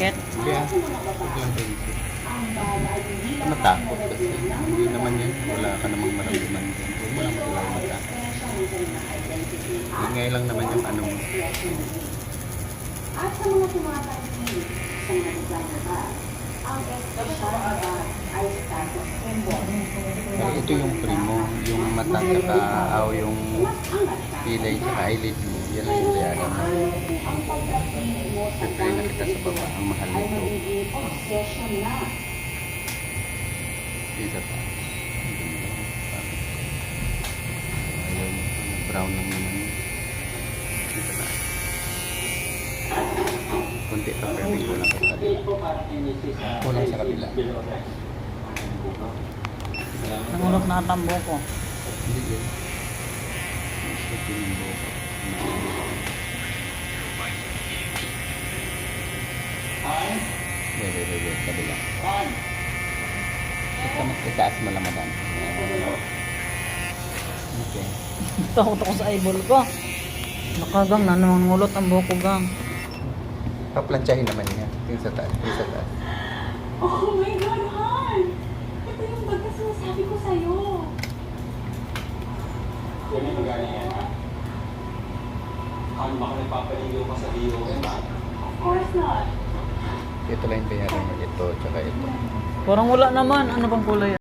Masakit? Kaya. Matakot kasi. Hindi naman yan. Wala ka namang maramdaman. Huwag mo lang matakot. Ingay lang naman yung ano mo. At sa mga tumatangkilik sa mga designer ang espesyal na bag ay status symbol. Pero ito yung primo. Yung mata tsaka aw yung Mas angat siya. pilay tsaka eyelid mo. Yan ang. Ang pagdating mo sa Na sa baba. Ang mahal ay nito. magiging obsession na. Isa pa. Ayaw mo. Brown lang naman. yun. Isa pa. Kunti pa pero may kulang sa kabila. Kulang sa kabila. Nangulot na ang buko. Hindi yun. Mas ito yung buhok. Wait, wait, wait, wait. Kabila. Basta mas itaas mo lang madam. Okay. Takot ako sa eyeball ko. Nakagang na nangulot ang buko gang. Paplansyahin naman niya. Yung sa taas. Yung sa taas. Oh my God, Han! Ito yung bag na ko sa'yo. Ganito galing yan, ha? Ano baka nagpapaligaw ka sa DOM? Of course. Ito lang yung bayaran mo. Ito, tsaka ito. Parang wala naman. Ano bang kulay?